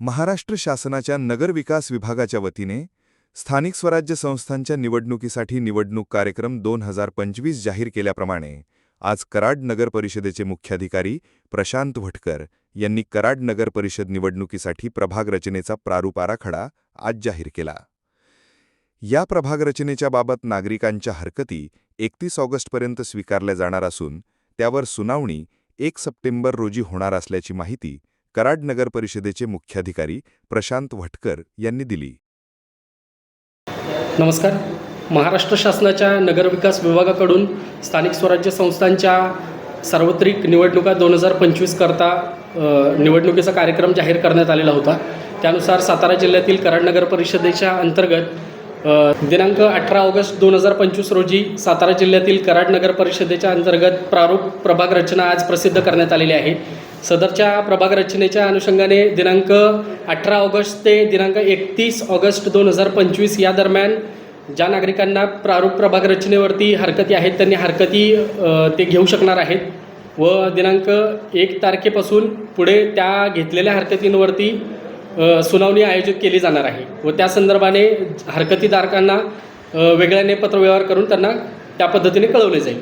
महाराष्ट्र शासनाच्या नगरविकास विभागाच्या वतीने स्थानिक स्वराज्य संस्थांच्या निवडणुकीसाठी निवडणूक कार्यक्रम दोन हजार पंचवीस जाहीर केल्याप्रमाणे आज कराड नगर परिषदेचे मुख्याधिकारी प्रशांत भटकर यांनी कराड नगर परिषद निवडणुकीसाठी प्रभाग रचनेचा प्रारूप आराखडा आज जाहीर केला. या प्रभाग रचनेच्या बाबत नागरिकांच्या हरकती एकतीस ऑगस्टपर्यंत स्वीकारल्या जाणार असून त्यावर सुनावणी एक सप्टेंबर रोजी होणार असल्याची माहिती कराड नगर परिषदेचे मुख्याधिकारी प्रशांत भटकर यांनी दिली. नमस्कार. महाराष्ट्र शासनाच्या नगरविकास विभागाकडून स्थानिक स्वराज्य संस्थांच्या सार्वत्रिक निवडणुका दोन हजार पंचवीस करता निवडणुकीचा कार्यक्रम जाहीर करण्यात आलेला होता. त्यानुसार सातारा जिल्ह्यातील कराड नगर परिषदेच्या अंतर्गत दिनांक अठरा ऑगस्ट दोन हजार पंचवीस रोजी सातारा जिल्ह्यातील कराड नगर परिषदेच्या अंतर्गत प्रारूप प्रभाग रचना आज प्रसिद्ध करण्यात आलेली आहे. सदरच्या प्रभाग रचनेच्या अनुषंगाने दिनांक अठरा ऑगस्ट ते दिनांक एकतीस ऑगस्ट दोन हजार पंचवीस या दरम्यान ज्या नागरिकांना प्रारूप प्रभाग रचनेवरती हरकती आहेत त्यांनी हरकती ते घेऊ शकणार आहेत. व दिनांक एक तारखेपासून पुढे त्या घेतलेल्या हरकतींवरती सुनावणी आयोजित केली जाणार आहे. व त्या संदर्भाने हरकतीधारकांना वेगळ्याने पत्रव्यवहार करून त्यांना त्या पद्धतीने कळवले जाईल.